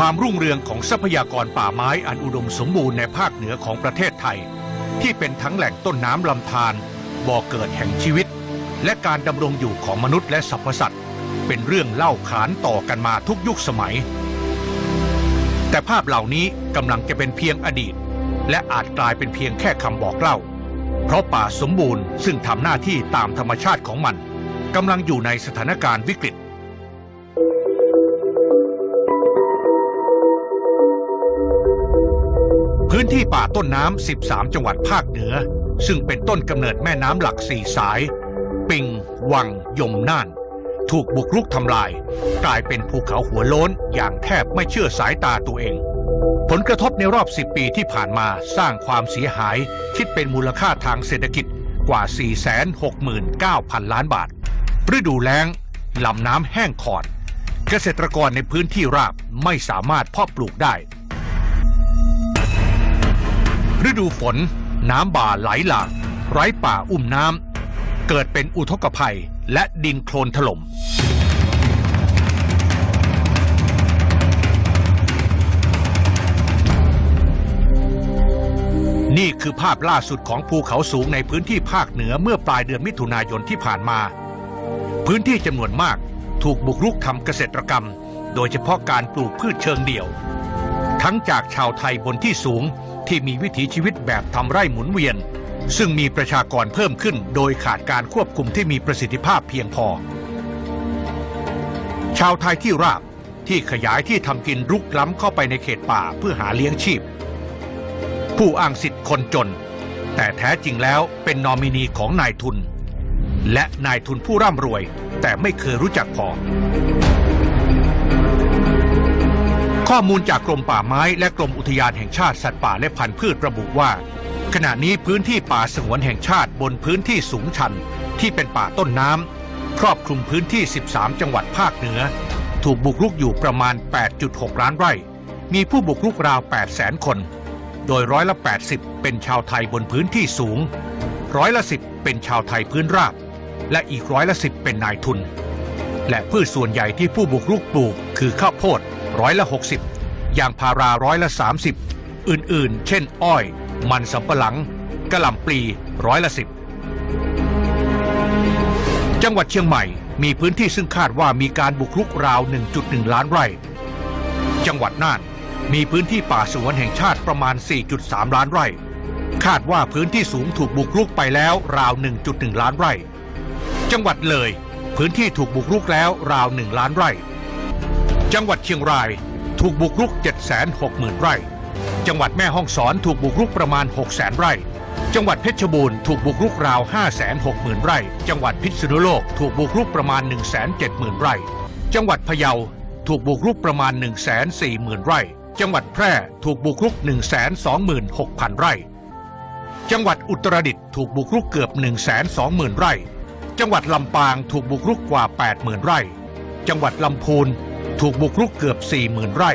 ความรุ่งเรืองของทรัพยากรป่าไม้อันอุดมสมบูรณ์ในภาคเหนือของประเทศไทย ที่เป็นทั้งแหล่งต้นน้ำลำธารบ่อเกิดแห่งชีวิต และการดำรงอยู่ของมนุษย์และสรรพสัตว์ เป็นเรื่องเล่าขานต่อกันมาทุกยุคสมัย แต่ภาพเหล่านี้กำลังจะเป็นเพียงอดีต และอาจกลายเป็นเพียงแค่คำบอกเล่า เพราะป่าสมบูรณ์ซึ่งทำหน้าที่ตามธรรมชาติของมันกำลังอยู่ในสถานการณ์วิกฤต พื้นที่ป่าต้นน้ำ 13 จังหวัดภาคเหนือ ซึ่งเป็นต้นกำเนิดแม่น้ำหลักสี่สาย ปิง วัง ยมน่าน ถูกบุกรุกทำลาย กลายเป็นภูเขาหัวโล้นอย่างแทบไม่เชื่อสายตาตัวเอง ผลกระทบในรอบ 10 ปีที่ผ่านมาสร้างความเสียหาย คิดเป็นมูลค่าทางเศรษฐกิจกว่า 469,000 ล้านบาท ฤดูแล้งลำน้ำแห้งขอด เกษตรกรในพื้นที่ราบไม่สามารถเพาะปลูกได้ ฤดูฝน น้ำบ่าไหลหลากไร้ป่าอุ้มน้ำ เกิดเป็นอุทกภัยและดินโคลนถล่ม นี่คือภาพล่าสุดของภูเขาสูงในพื้นที่ภาคเหนือเมื่อปลายเดือนมิถุนายนที่ผ่านมา พื้นที่จำนวนมากถูกบุกรุกทำเกษตรกรรม โดยเฉพาะการปลูกพืชเชิงเดี่ยว ทั้งจากชาวไทยบนที่สูง ที่มีวิถีชีวิตแบบทำไร่หมุนเวียน ซึ่งมีประชากรเพิ่มขึ้น โดยขาดการควบคุมที่มีประสิทธิภาพเพียงพอ ชาวไทยที่ราบที่ขยายที่ทำกินรุกล้ำเข้าไปในเขตป่าเพื่อหาเลี้ยงชีพ ผู้อ้างสิทธิ์คนจน แต่แท้จริงแล้วเป็นนอมินีของนายทุน และนายทุนผู้ร่ำรวย แต่ไม่เคยรู้จักพอ ข้อมูลจากกรมป่าไม้และกรมอุทยานแห่งชาติสัตว์ป่าและพันธุ์พืชระบุว่า ขณะนี้พื้นที่ป่าสงวนแห่งชาติบนพื้นที่สูงชัน ที่เป็นป่าต้นน้ำครอบคลุมพื้นที่ 13 จังหวัดภาคเหนือ ถูกบุกรุกอยู่ประมาณ 8.6 ล้านไร่ มีผู้บุกรุกราว8แสนคน โดยร้อยละ 80 เป็นชาวไทยบนพื้นที่สูง ร้อยละ 10 เป็นชาวไทยพื้นราบ และอีกร้อยละ 10 เป็นนายทุน และพืชส่วนใหญ่ที่ผู้บุกรุกปลูกคือข้าวโพด ร้อยละ 60 ยางพาราร้อยละ 30 อื่นๆ เช่น อ้อย มันสำปะหลังกะหล่ำปลีร้อยละ 10 จังหวัดเชียงใหม่มีพื้นที่ซึ่งคาดว่ามีการบุกรุกราว 1.1 ล้านไร่ จังหวัดน่านมีพื้นที่ป่าสวนแห่งชาติประมาณ 4.3 ล้านไร่ คาดว่าพื้นที่สูงถูกบุกรุกไปแล้วราว 1.1 ล้านไร่ จังหวัดเลย พื้นที่ถูกบุกรุกแล้วราว 1 ล้านไร่ จังหวัดเชียงรายถูกบุกรุก 760,000 ไร่ จังหวัดแม่ฮ่องสอนถูกบุกรุกประมาณ 600,000 ไร่ จังหวัดเพชรบูรณ์ถูกบุกรุกราว 560,000 ไร่ จังหวัดพิษณุโลกถูกบุกรุกประมาณ 170,000 ไร่ จังหวัดพะเยาถูกบุกรุกประมาณ 140,000 ไร่ จังหวัดแพร่ถูกบุกรุก 126,000 ไร่ จังหวัดอุตรดิตถ์ถูกบุกรุกเกือบ 120,000 ไร่ จังหวัดลำปางถูกบุกรุกกว่า 80,000 ไร่ จังหวัดลำพูน ถูกบุกรุกเกือบ 40,000 ไร่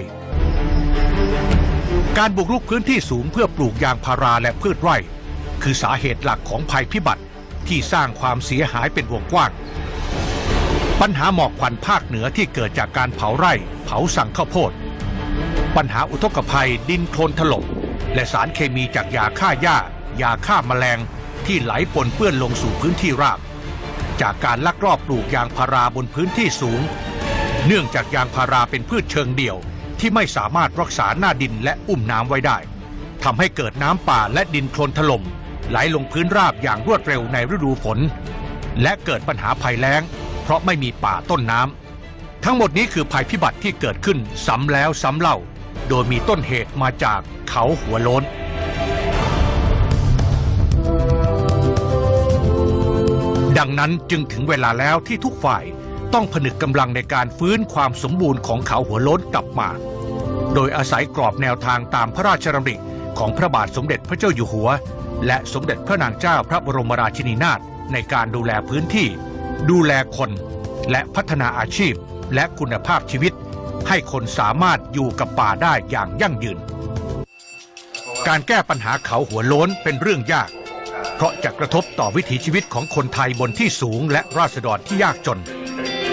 การบุกรุกพื้นที่สูงเพื่อปลูกยางพาราและพืชไร่ คือสาเหตุหลักของภัยพิบัติที่สร้างความเสียหายเป็นวงกว้าง ปัญหาหมอกควันภาคเหนือที่เกิดจากการเผาไร่ เผาสั่งข้าวโพด ปัญหาอุทกภัยดินโคลนถล่มและสารเคมีจากยาฆ่าหญ้า ยาฆ่าแมลงที่ไหลปนเปื้อนลงสู่พื้นที่ราบ จากการลักลอบปลูกยางพาราบนพื้นที่สูง เนื่องจากยางพาราเป็นพืชเชิงเดี่ยว ที่ไม่สามารถรักษาหน้าดินและอุ้มน้ำไว้ได้ทำให้เกิดน้ำป่าและดินโคลนถล่มไหลลงพื้นราบอย่างรวดเร็วในฤดูฝน และเกิดปัญหาภัยแล้ง เพราะไม่มีป่าต้นน้ำทั้งหมดนี้คือภัยพิบัติที่เกิดขึ้นซ้ำแล้วซ้ำเล่า โดยมีต้นเหตุมาจากเขาหัวโล้นดังนั้นจึงถึงเวลาแล้วที่ทุกฝ่าย ต้องผนึกกำลังในการฟื้นความสมบูรณ์ของเขาหัวโล้นกลับมา โดยอาศัยกรอบแนวทางตามพระราชดำริของพระบาทสมเด็จพระเจ้าอยู่หัว และสมเด็จพระนางเจ้าพระบรมราชินีนาถในการดูแลพื้นที่ ดูแลคน และพัฒนาอาชีพ และคุณภาพชีวิต ให้คนสามารถอยู่กับป่าได้อย่างยั่งยืน การแก้ปัญหาเขาหัวโล้นเป็นเรื่องยาก เพราะจะกระทบต่อวิถีชีวิตของคนไทยบนที่สูงและราษฎรที่ยากจน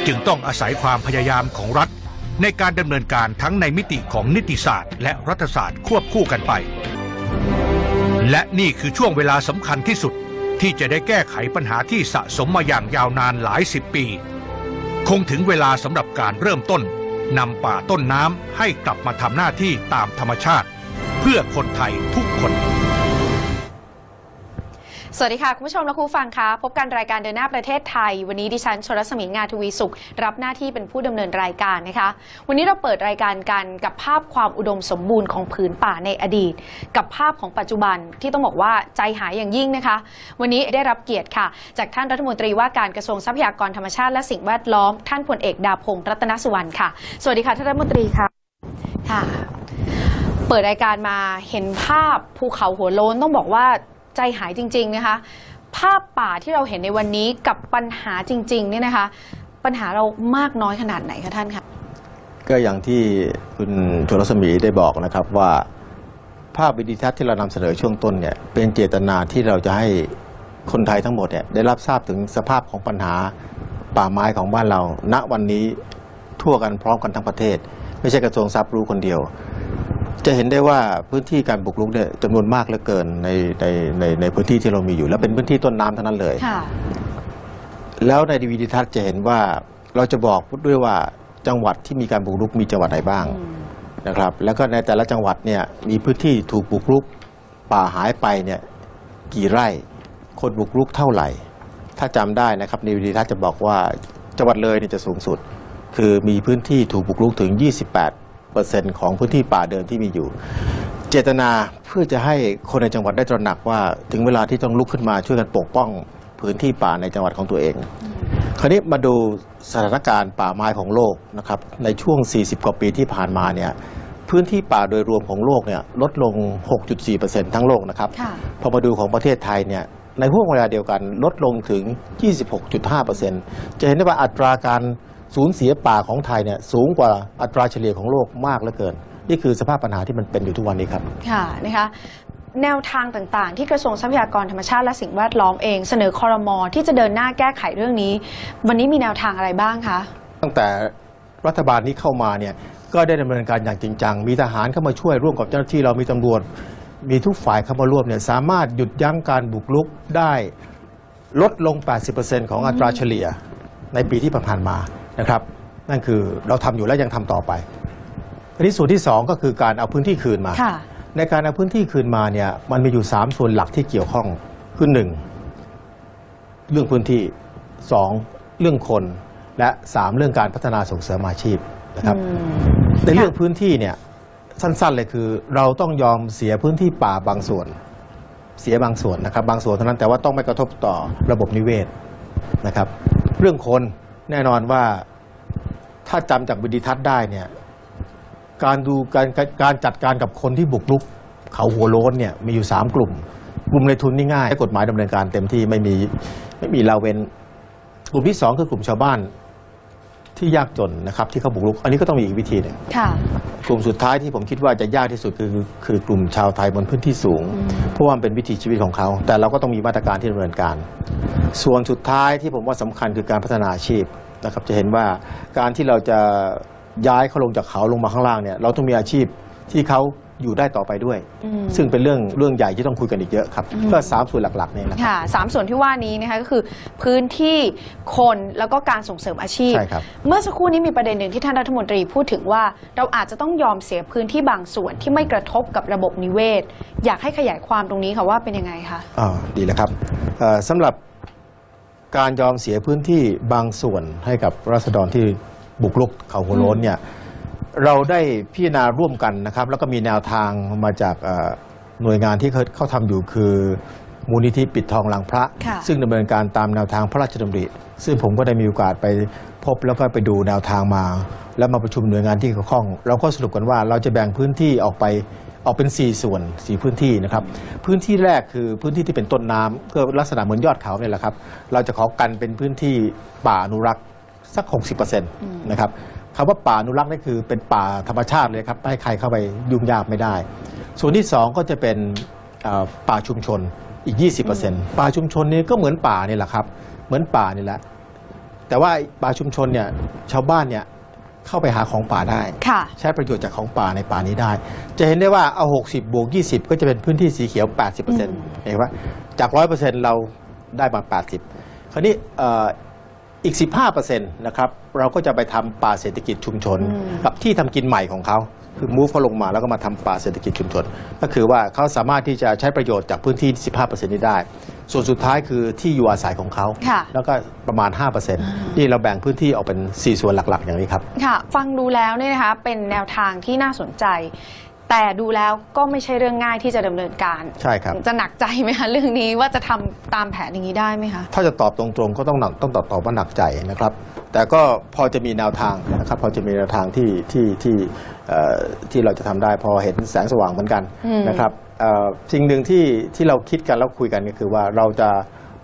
จึงต้องอาศัยความพยายามของรัฐ ในการดำเนินการทั้งในมิติของนิติศาสตร์ และรัฐศาสตร์ควบคู่กันไป และนี่คือช่วงเวลาสำคัญที่สุดที่จะได้แก้ไขปัญหาที่สะสมมาอย่างยาวนานหลายสิบปี คงถึงเวลาสำหรับการเริ่มต้นนำป่าต้นน้ำให้กลับมาทำหน้าที่ตามธรรมชาติ เพื่อคนไทยทุกคน สวัสดีค่ะ คุณผู้ชมและคุณผู้ฟังคะพบกันรายการเดินหน้าประเทศไทย วันนี้ดิฉันชลสมิงงาทวีสุข รับหน้าที่เป็นผู้ดำเนินรายการนะคะ วันนี้เราเปิดรายการกันกับภาพความอุดมสมบูรณ์ของผืนป่าในอดีต กับภาพของปัจจุบันที่ต้องบอกว่าใจหายอย่างยิ่งนะคะ วันนี้ได้รับเกียรติค่ะ จากท่านรัฐมนตรีว่าการกระทรวงทรัพยากรธรรมชาติและสิ่งแวดล้อมท่านพลเอกดาพงศ์รัตนสุวรรณค่ะ สวัสดีค่ะท่านรัฐมนตรีค่ะค่ะ เปิดรายการมาเห็นภาพภูเขาหัวโล้นต้องบอกว่า ใจหายจริง ๆ นะคะ ภาพป่าที่เราเห็นในวันนี้กับปัญหาจริงๆเนี่ยนะคะ ปัญหาเรามากน้อยขนาดไหนคะท่านคะก็อย่างที่คุณชลสมีได้บอกนะครับว่าภาพวิดีทัศน์ที่เรานำเสนอช่วงต้นเนี่ยเป็นเจตนาที่เราจะให้คนไทยทั้งหมดเนี่ยได้รับทราบถึงสภาพของปัญหาป่าไม้ของบ้านเรา ณวันนี้ทั่วกันพร้อมกันทั้งประเทศ ไม่ใช่กระทรวงทรัพย์รู้คนเดียว จะเห็นได้ว่าพื้นที่การบุกรุกเนี่ยจำนวนมากเหลือเกินในในในในพื้นที่ที่เรามีอยู่ และเป็นพื้นที่ต้นน้ำทั้งนั้นเลย ค่ะ แล้วในดีวีดิทัศน์จะเห็นว่าเราจะบอกด้วยว่าจังหวัดที่มีการบุกรุกมีจังหวัดไหนบ้างนะครับ แล้วก็ในแต่ละจังหวัดเนี่ยมีพื้นที่ถูกบุกรุกป่าหายไปเนี่ยกี่ไร่ คนบุกรุกเท่าไหร่ ถ้าจำได้นะครับในวีดิทัศน์จะบอกว่าจังหวัดเลยเนี่ยจะสูงสุด คือมีพื้นที่ถูกบุกรุกถึง 28% ของพื้นที่ป่าเดิมที่มีอยู่ เจตนาเพื่อจะให้คนในจังหวัดได้ตระหนักว่า ถึงเวลาที่ต้องลุกขึ้นมาช่วยกันปกป้องพื้นที่ป่าในจังหวัดของตัวเอง คราวนี้มาดูสถานการณ์ป่าไม้ของโลกนะครับในช่วง 40 กว่าปีที่ผ่านมาเนี่ยพื้นที่ป่าโดยรวมของโลกเนี่ยลดลง 6.4%ทั้งโลกนะครับค่ะพอมาดูของประเทศไทยเนี่ยในห่วงเวลาเดียวกันลดลงถึง 26.5%จะเห็นได้ว่าอัตราการ สูญเสียป่าของไทยเนี่ยสูงกว่าอัตราเฉลี่ยของโลกมากเหลือเกิน นี่คือสภาพปัญหาที่มันเป็นอยู่ทุกวันนี้ครับ ค่ะนะคะแนวทางต่างๆ ที่กระทรวงทรัพยากรธรรมชาติและสิ่งแวดล้อมเองเสนอคอรมอที่จะเดินหน้าแก้ไขเรื่องนี้ วันนี้มีแนวทางอะไรบ้างคะตั้งแต่รัฐบาลนี้เข้ามาเนี่ยก็ได้ดำเนินการอย่างจริงจัง มีทหารเข้ามาช่วยร่วมกับเจ้าหน้าที่เรามีตำรวจ มีทุกฝ่ายเข้ามาร่วมเนี่ยสามารถหยุดยั้งการบุกรุกได้ลดลง 80%ของอัตราเฉลี่ยในปีที่ผ่านๆมา นะครับ นั่นคือเราทำอยู่และยังทำต่อไปอันนี้ส่วนที่ 2 ก็คือการเอาพื้นที่คืนมาค่ะในการเอาพื้นที่คืนมาเนี่ยมันมีอยู่ 3 ส่วนหลักที่เกี่ยวข้องคือหนึ่งเรื่องพื้นที่ 2 เรื่องคนและ 3 เรื่องการพัฒนาส่งเสริมอาชีพนะครับอืมในเรื่องพื้นที่เนี่ยสั้นๆเลยคือ เราต้องยอมเสียพื้นที่ป่าบางส่วน เสียบางส่วนนะครับ บางส่วนเท่านั้นแต่ว่าต้องไม่กระทบต่อระบบนิเวศนะครับ เรื่องคน แน่นอนว่าถ้าจำจากวิดีทัศน์ได้เนี่ยการดูการการจัดการกับคนที่บุกรุก เขาหัวโล้นเนี่ยมีอยู่ 3 กลุ่ม กลุ่มในทุนนี่ง่ายกฎหมายดำเนินการเต็มที่ไม่มีไม่มีลาเวนกลุ่มที่ 2 คือกลุ่มชาวบ้าน ที่ยากจนนะครับที่เขาบุกรุก อันนี้ก็ต้องมีอีกวิธีหนึ่งค่ะ กลุ่มสุดท้ายที่ผมคิดว่าจะยากที่สุดคือคือกลุ่มชาวไทยบนพื้นที่สูง เพราะว่ามันเป็นวิถีชีวิตของเขา แต่เราก็ต้องมีมาตรการที่ดำเนินการ ส่วนสุดท้ายที่ผมว่าสำคัญคือการพัฒนาอาชีพนะครับจะเห็นว่าการที่เราจะย้ายเขาลงจากเขาลงมาข้างล่างเนี่ยเราต้องมีอาชีพที่เขา อยู่ได้ต่อไปด้วย อืม ซึ่งเป็นเรื่องเรื่องใหญ่ที่ต้องคุยกันอีกเยอะครับอืมก็สามส่วนหลักๆเนี่ยนะครับ ค่ะสามส่วนที่ว่านี้นะคะก็คือพื้นที่คนแล้วก็การส่งเสริมอาชีพ ใช่ครับ เมื่อสักครู่นี้มีประเด็นหนึ่งที่ท่านรัฐมนตรีพูดถึงว่า เราอาจจะต้องยอมเสียพื้นที่บางส่วนที่ไม่กระทบกับระบบนิเวศ อยากให้ขยายความตรงนี้ค่ะว่าเป็นยังไงคะ อ่าดีแล้วครับเอ่อสำหรับการยอมเสียพื้นที่บางส่วนให้กับรัษฎรที่บุกรุกเขาหัวโล้นเนี่ย เราได้พิจารณาร่วมกันนะครับ แล้วก็มีแนวทางมาจากเอ่อหน่วยงานที่เขาเขาทำอยู่คือมูลนิธิปิดทองหลังพระค่ะซึ่งดำเนินการตามแนวทางพระราชดำริ ซึ่งผมก็ได้มีโอกาสไปพบแล้วก็ไปดูแนวทางมา แล้วมาประชุมหน่วยงานที่เกี่ยวข้อง เราก็สรุปกันว่าเราจะแบ่งพื้นที่ออกไปออกเป็น 4 ส่วน 4 พื้นที่นะครับ พื้นที่แรกคือพื้นที่ที่เป็นต้นน้ำก็ลักษณะเหมือนยอดเขาเนี่ยแหละครับ เราจะขอกันเป็นพื้นที่ป่าอนุรักษ์สัก 60%นะครับ คำว่าป่าอนุรักษ์นี่คือเป็นป่าธรรมชาติเลยครับไม่ให้ใครเข้าไปยุ่งยากไม่ได้ ส่วนที่ 2 ก็จะเป็นเอ่อป่าชุมชนอีก 20%ป่าชุมชนนี่ก็เหมือนป่านี่แหละครับ เหมือนป่านี่แหละ แต่ว่าป่าชุมชนเนี่ยชาวบ้านเนี่ยเข้าไปหาของป่าได้ค่ะใช้ประโยชน์จากของป่าในป่านี้ได้ จะเห็นได้ว่าเอา 60 บวก 20 ก็จะเป็นพื้นที่สีเขียว 80%เห็นไหมจาก 100%เราได้มา 80 คราวนี้เอ่ออีก 15%นะครับเราก็จะไปทำป่าเศรษฐกิจชุมชนอืมกับที่ทำกินใหม่ของเขาคือมูฟเขาลงมาแล้วก็มาทำป่าเศรษฐกิจชุมชน ก็คือว่าเขาสามารถที่จะใช้ประโยชน์จากพื้นที่ 15%นี้ได้ ส่วนสุดท้ายคือที่อยู่อาศัยของเขา ค่ะแล้วก็ประมาณ 5%นี่เราแบ่งพื้นที่ออกเป็น 4 ส่วนหลักๆ อย่างนี้ครับ ค่ะ ฟังดูแล้วเนี่ยนะคะเป็นแนวทางที่น่าสนใจ แต่ดูแล้วก็ไม่ใช่เรื่องง่ายที่จะดำเนินการ ใช่ครับ จะหนักใจไหมคะเรื่องนี้ว่าจะทำตามแผนอย่างนี้ได้ไหมคะถ้าจะตอบตรงๆก็ต้องหนักต้องตอบตอบว่าหนักใจนะครับ แต่ก็พอจะมีแนวทางนะครับพอจะมีแนวทางที่ที่ที่เอ่อที่เราจะทำได้พอเห็นแสงสว่างเหมือนกันอืมนะครับเอ่อสิ่งหนึ่งที่ที่เราคิดกันแล้วคุยกันก็คือว่าเราจะ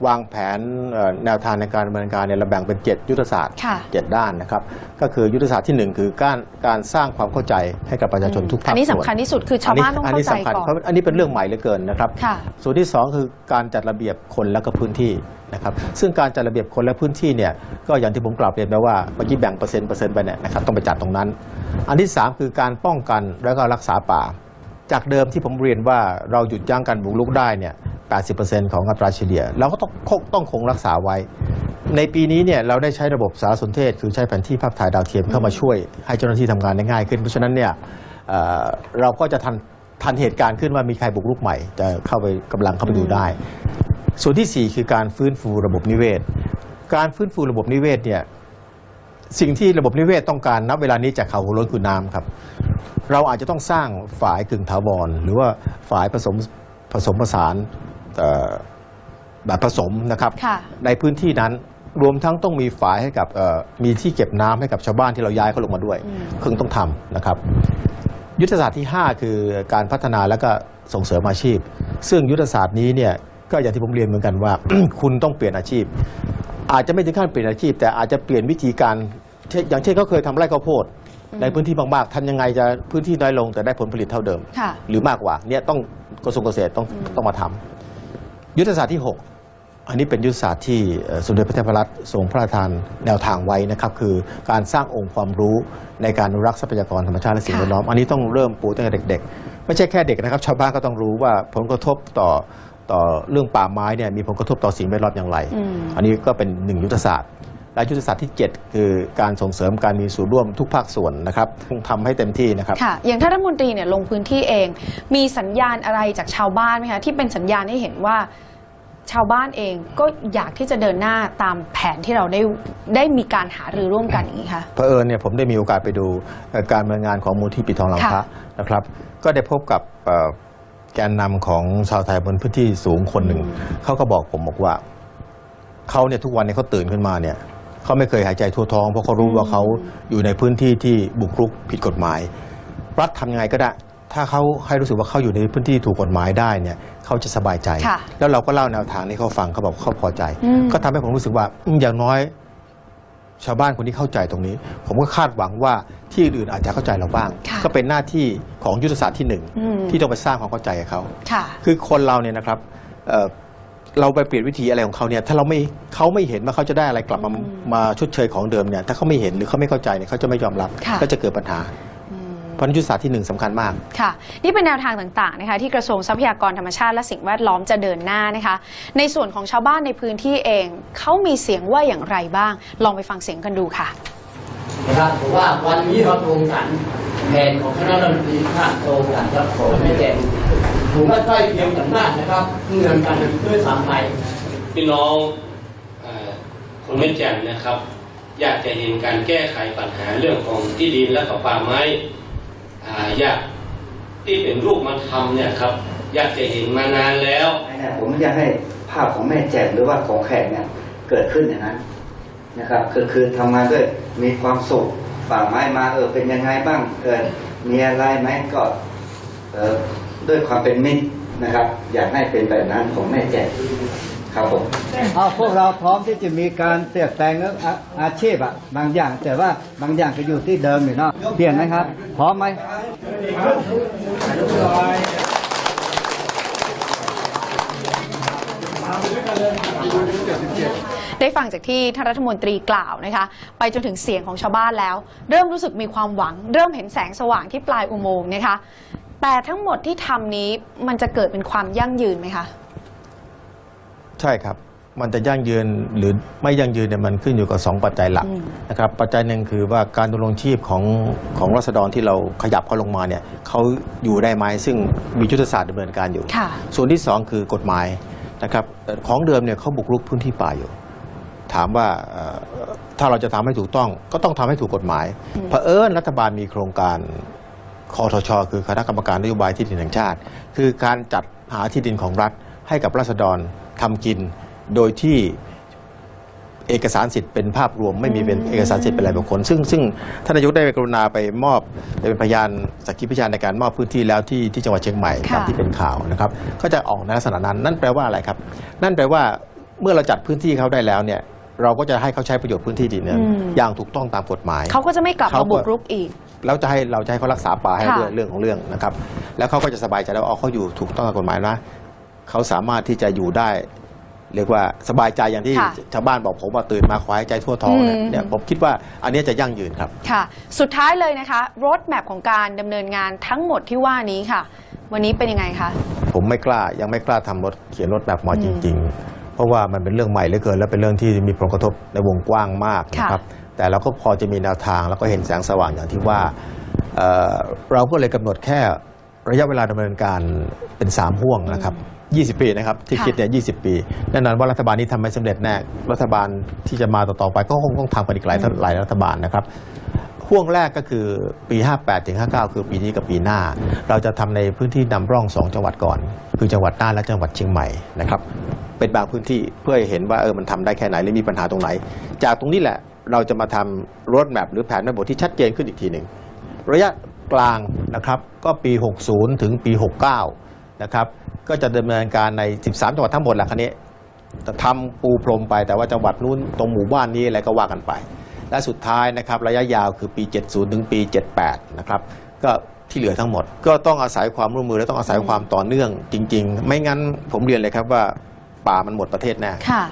วางแผนเอ่อแนวทางในการดำเนินการเนี่ยเราแบ่งเป็น 7 ยุทธศาสตร์ ค่ะเจ็ดด้านนะครับ ก็คือยุทธศาสตร์ที่หนึ่งคือการการสร้างความเข้าใจให้กับประชาชนทุกภาคอันนี้ส่สำวนคัญที่สุดคือชาวบ้านต้องอัเข้านี้ใจสำคัญก่อน เพราะอันนี้เป็นเรื่องใหม่เหลือเกินนะครับ ค่ะ ส่วนที่สองคือการจัดระเบียบคนและก็พื้นที่นะครับซึ่งการจัดระเบียบคนและพื้นที่เนี่ยก็อย่างที่ผมกล่าวเรียนไปว่าเมื่อกี้แบ่งเปอร์เซ็นต์เปอร์เซ็นต์ไปเนี่ยนะครับต้องไปจัดตรงนั้น อันที่สามคือการป้องกันแล้วก็รักษาป่า จากเดิมที่ผมเรียนว่าเราหยุดยั้งการบุกรุกได้เนี่ย 80%ของอัตราเฉลี่ยเราก็ต้องคงต้องคงรักษาไว้ ในปีนี้เนี่ยเราได้ใช้ระบบสารสนเทศ คือใช้แผนที่ภาพถ่ายดาวเทียมเข้ามาช่วย ให้เจ้าหน้าที่ทำงานได้ง่ายขึ้น เพราะฉะนั้นเนี่ยเอ่อเราก็จะทันทันเหตุการณ์ขึ้นว่ามีใครบุกรุกใหม่ จะเข้าไปกำลังเข้าไปดูได้ ส่วนที่ 4 คือการฟื้นฟูระบบนิเวศ การฟื้นฟูระบบนิเวศเนี่ยสิ่งที่ระบบนิเวศต้องการนับเวลานี้จากเขาหัวโล้นคือน้ำครับ เราอาจจะต้องสร้างฝายกึ่งถาวรหรือว่าฝายผสมผสมผสาน แบบผสมนะครับค่ะในพื้นที่นั้นรวมทั้งต้องมีฝายให้กับเอ่อมีที่เก็บน้ำให้กับชาวบ้านที่เราย้ายเขาลงมาด้วยอืมคงต้องทำนะครับ ยุทธศาสตร์ที่ 5 คือการพัฒนาและก็ส่งเสริมอาชีพ ซึ่งยุทธศาสตร์นี้เนี่ยก็อย่างที่ผมเรียนเหมือนกันว่า คุณต้องเปลี่ยนอาชีพ อาจจะไม่ถึงขั้นเปลี่ยนอาชีพ แต่อาจจะเปลี่ยนวิธีการเช่นอย่างเช่นเขาเคยทำไร่ข้าวโพดในพื้นที่มากๆทำยังไงจะพื้นที่น้อยลงแต่ได้ผลผลิตเท่าเดิมค่ะหรือมากกว่าเนี่ยต้องกระทรวงเกษตรต้องต้องมาทำ ยุทธศาสตร์ที่ 6 อันนี้เป็นยุทธศาสตร์ที่เอ่อสมเด็จพระเทพรัตน์ทรงพระราชทานแนวทางไว้นะครับ คือการสร้างองค์ความรู้ในการอนุรักษ์ทรัพยากรธรรมชาติและสิ่งค่ะแวดล้อม อันนี้ต้องเริ่มปลูกตั้งแต่เด็ก ๆ ไม่ใช่แค่เด็กนะครับ ชาวบ้านก็ต้องรู้ว่าผลกระทบต่อต่อเรื่องป่าไม้เนี่ยมีผลกระทบต่อสิ่งแวดล้อมอย่างไรอืมอันนี้ก็เป็นหนึ่งยุทธศาสตร์ และยุทธศาสตร์ที่ 7 คือการส่งเสริมการมีส่วนร่วมทุกภาคส่วนนะครับต้องทำให้เต็มที่นะครับ ค่ะ อย่างท่านรัฐมนตรีเนี่ยลงพื้นที่เอง มีสัญญาณอะไรจากชาวบ้านไหมคะที่เป็นสัญญาณให้เห็นว่าชาวบ้านเองก็อยากที่จะเดินหน้าตามแผนที่เราได้ได้มีการหารือร่วมกันอย่างนี้ค่ะเผอิญเนี่ยผมได้มีโอกาสไปดูเอ่อการดำเนินงานของมูลที่ปิดทองหลังพระค่ะนะครับ ก็ได้พบกับเอ่อแกนนำของชาวไทยบนพื้นที่สูงคนหนึ่งเขาก็บอกผมบอกว่าเขาเนี่ยทุกวันเนี่ยเขาตื่นขึ้นมาเนี่ย เขาไม่เคยหายใจทั่วท้อง เพราะเขารู้ว่าเขาอยู่ในพื้นที่ที่บุกรุกผิดกฎหมาย รัฐทำยังไงก็ได้ ถ้าเขาให้รู้สึกว่าเขาอยู่ในพื้นที่ถูกกฎหมายได้เนี่ยเขาจะสบายใจ ค่ะแล้วเราก็เล่าแนวทางนี้เขาฟังเขาบอกเขาพอใจ อืม ก็ทำให้ผมรู้สึกว่าอืมอย่างน้อย ชาวบ้านคนที่เข้าใจตรงนี้ ผมก็คาดหวังว่าที่อื่นอาจจะเข้าใจเราบ้าง ค่ะก็เป็นหน้าที่ของยุทธศาสตร์ที่หนึ่งอืม ที่ต้องไปสร้างความเข้าใจกับเขา ค่ะ คือคนเราเนี่ยนะครับเอ่อ เราไปเปลี่ยนวิธีอะไรของเขาเนี่ยถ้าเราไม่เขาไม่เห็นว่าเขาจะได้อะไรกลับมาอืมมาชดเชยของเดิมเนี่ยถ้าเขาไม่เห็นหรือเขาไม่เข้าใจเนี่ยเขาจะไม่ยอมรับค่ะ ก็จะเกิดปัญหาอืมเพราะฉะนั้นยุทธศาสตร์ที่หนึ่งสำคัญมาก ค่ะ นี่เป็นแนวทางต่างๆนะคะที่กระทรวงทรัพยากรธรรมชาติและสิ่งแวดล้อมจะเดินหน้านะคะ ในส่วนของชาวบ้านในพื้นที่เองเขามีเสียงว่าอย่างไรบ้าง ลองไปฟังเสียงกันดูค่ะ นะครับผมว่าวันนี้เราตรงกันแผนของคณะรัฐมนตรีภาคตรงกันครับผมไม่แจ้ง ผมว่าใกล้เคียงกันมากนะครับเหมือนกันด้วยสามไปพี่น้องเออคนไม่แจ่มนะครับ อยากจะเห็นการแก้ไขปัญหาเรื่องของที่ดินและกับป่าไม้อ่าอยากที่เป็นรูปมาทำเนี่ยครับ อยากจะเห็นมานานแล้วเนี่ยผมอยากให้ภาพของแม่แจ่มหรือว่าของแขกเนี่ยเกิดขึ้นอย่างนั้นนะครับ คือคือทำงานด้วยมีความสุขป่าไม้มาเออเป็นยังไงบ้างเออมีอะไรไหมก็เออ ด้วยความเป็นมิตรนะครับ อยากให้เป็นแบบนั้นของแม่แจ่มครับผมเอาพวกเราพร้อมที่จะมีการเปลี่ยนแปลงเรื่องอาอาชีพอะบางอย่าง แต่ว่าบางอย่างก็อยู่ที่เดิมอยู่เนาะเปลี่ยนไหมครับ พร้อมไหมนได้ฟังจากที่ท่านรัฐมนตรีกล่าวนะคะ ไปจนถึงเสียงของชาวบ้านแล้ว เริ่มรู้สึกมีความหวัง เริ่มเห็นแสงสว่างที่ปลายอุโมงค์นะคะ แต่ทั้งหมดที่ทำนี้มันจะเกิดเป็นความยั่งยืนไหมคะ ใช่ครับ มันจะยั่งยืนหรือไม่ยั่งยืนเนี่ยมันขึ้นอยู่กับ 2 ปัจจัยหลักอืมนะครับ ปัจจัยหนึ่งคือว่าการดำรงชีพของของรัษฎรที่เราขยับเขาลงมาเนี่ยเขาอยู่ได้ไหมซึ่งมียุทธศาสตร์ดำเนินการอยู่ค่ะส่วนที่ 2 คือกฎหมายนะครับเอ่อของเดิมเนี่ยเขาบุกรุกพื้นที่ป่าอยู่ ถามว่าเอ่อถ้าเราจะทำให้ถูกต้องก็ต้องทำให้ถูกกฎหมายอืมเผอิญรัฐบาลมีโครงการ คอทช คือคณะกรรมการนโยบายที่ดินแห่งชาติ คือการจัดหาที่ดินของรัฐให้กับราษฎรทำกิน โดยที่เอกสารสิทธิ์เป็นภาพรวมไม่มีเป็นเอกสารสิทธิ์เป็นรายบุคคลซึ่งซึ่งท่านนายกได้กรุณาไปมอบไปเป็นพยานสักขีพยานในการมอบพื้นที่แล้วที่ที่จังหวัดเชียงใหม่ตามที่เป็นข่าวนะครับก็จะออกในลักษณะนั้นนั่นแปลว่าอะไรครับ นั่นแปลว่าเมื่อเราจัดพื้นที่เขาได้แล้วเนี่ย เราก็จะให้เขาใช้ประโยชน์พื้นที่ดินนั้นอืม อย่างถูกต้องตามกฎหมาย เขาก็จะไม่กลับเขามาก็บุกรุกอีก แล้วจะให้เราจะให้เขารักษาป่าให้ค่ะ ด้วยเรื่องของเรื่องนะครับ แล้วเขาก็จะสบายใจแล้วว่าเอาเขาอยู่ถูกต้องตามกฎหมายนะเขาสามารถที่จะอยู่ได้ เรียกว่าสบายใจอย่างที่ค่ะชาวบ้านบอกผมว่าตื่นมาควายใจทั่วท้องเนี่ยอืม เนี่ยผมคิดว่าอันเนี้ยจะยั่งยืนครับ ค่ะ สุดท้ายเลยนะคะรถแมพของการดำเนินงานทั้งหมดที่ว่านี้ค่ะ วันนี้เป็นยังไงคะ ผมไม่กล้ายังไม่กล้าทำรถเขียนรถแบบมาจริง ๆ เพราะว่ามันเป็นเรื่องใหม่เหลือเกิน และเป็นเรื่องที่มีผลกระทบในวงกว้างมากนะครับแต่เราก็พอจะมีแนวทางแล้วก็เห็นแสงสว่างอย่างที่ว่าเอ่อเราก็เลยกำหนดแค่ระยะเวลาดำเนินการเป็น 3 ห่วงนะครับ 20 ปีนะครับที่ค่ะคิดเนี่ย20 ปีแน่นอนว่ารัฐบาลนี้ทำไม่สำเร็จแน่รัฐบาลที่จะมาต่อๆไปก็คงต้องทำกันอีกหลายหลายรัฐบาลนะครับห่วงแรกก็คือปี 58 ถึง 59 คือปีนี้กับปีหน้า เราจะทำในพื้นที่นำร่อง 2 จังหวัดก่อน คือจังหวัดน่านและจังหวัดเชียงใหม่นะครับ เป็นบางพื้นที่เพื่อให้เห็นว่าเออมันทำได้แค่ไหนหรือมีปัญหาตรงไหน จากตรงนี้แหละเราจะมาทำรถแมพหรือแผนแม่บทที่ชัดเจนขึ้นอีกทีหนึ่งระยะกลางนะครับก็ปี 60 ถึงปี 69 นะครับก็จะดำเนินการใน 13 จังหวัดทั้งหมดแหละคันนี้ทำปูพรมไปแต่ว่าจังหวัดนู้นตรงหมู่บ้านนี้อะไรก็ว่ากันไป และสุดท้ายนะครับระยะยาวคือปี 70 ถึงปี 78 นะครับก็ที่เหลือทั้งหมด ก็ต้องอาศัยความร่วมมือและต้องอาศัยความต่อเนื่องจริง ๆ ไม่งั้นผมเรียนเลยครับว่า ป่ามันหมดประเทศแน่ ค่ะ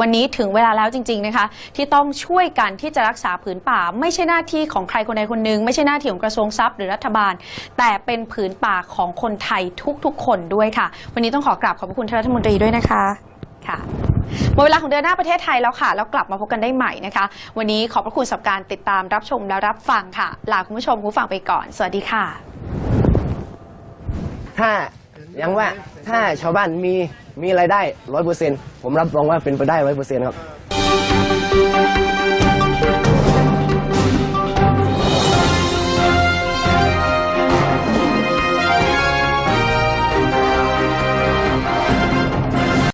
วันนี้ถึงเวลาแล้วจริง ๆนะคะ ที่ต้องช่วยกันที่จะรักษาผืนป่า ไม่ใช่หน้าที่ของใครคนใดคนหนึ่งไม่ใช่หน้าที่ของกระทรวงทรัพย์หรือรัฐบาล แต่เป็นผืนป่าของคนไทยทุกๆ คนด้วยค่ะ วันนี้ต้องขอกราบขอบพระคุณท่านรัฐมนตรีด้วยนะคะค่ะหมดเวลาของเดือนหน้าประเทศไทยแล้วค่ะ แล้วกลับมาพบกันได้ใหม่นะคะ วันนี้ขอบพระคุณสำหรับการติดตามรับชมและรับฟังค่ะ ลาคุณผู้ชมคุณผู้ฟังไปก่อน สวัสดีค่ะ ถ้ายังว่าถ้าชาวบ้านมี มีรายได้ร้อยเปอร์เซ็นต์ผมรับรองว่าเป็นไปได้ร้อยเปอร์เซ็นต์ครับ